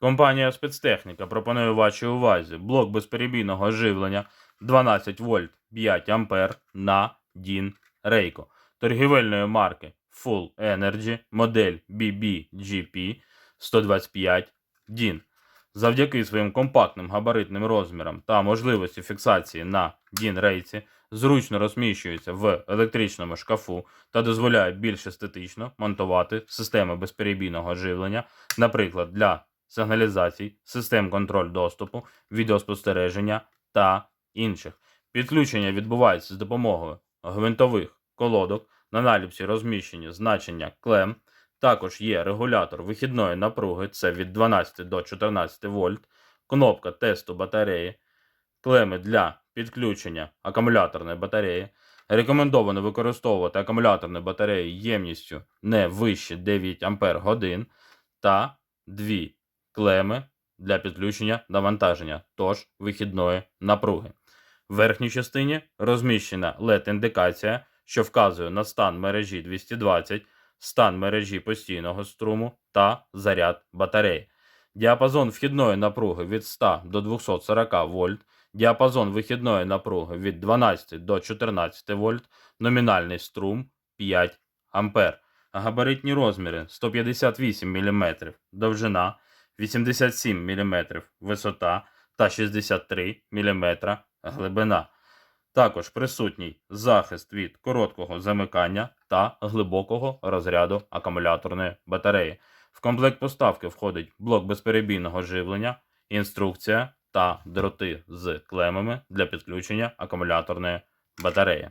Компанія спецтехніка пропонує вашій увазі блок безперебійного живлення 12 вольт 5 ампер на DIN Rейко торгівельної марки Full Energy модель BBGP 125 DIN. Завдяки своїм компактним габаритним розмірам та можливості фіксації на DIN рейці зручно розміщується в електричному шкафу та дозволяє більш естетично монтувати системи безперебійного живлення, наприклад, для сигналізацій, систем контроль доступу, відеоспостереження та інших. Підключення відбувається з допомогою гвинтових колодок, на наліпсі розміщені значення клем. Також є регулятор вихідної напруги, це від 12 до 14 вольт, кнопка тесту батареї, клеми для підключення акумуляторної батареї. Рекомендовано використовувати акумуляторні батареї ємністю не вище 9 Ампер годин та дві клеми для підключення навантаження, тож вихідної напруги. В верхній частині розміщена LED-індикація, що вказує на стан мережі 220, стан мережі постійного струму та заряд батареї. Діапазон вхідної напруги від 100 до 240 вольт, діапазон вихідної напруги від 12 до 14 вольт, номінальний струм 5 ампер. Габаритні розміри 158 мм довжина, 87 мм висота та 63 мм глибина. Також присутній захист від короткого замикання та глибокого розряду акумуляторної батареї. В комплект поставки входить блок безперебійного живлення, інструкція та дроти з клемами для підключення акумуляторної батареї.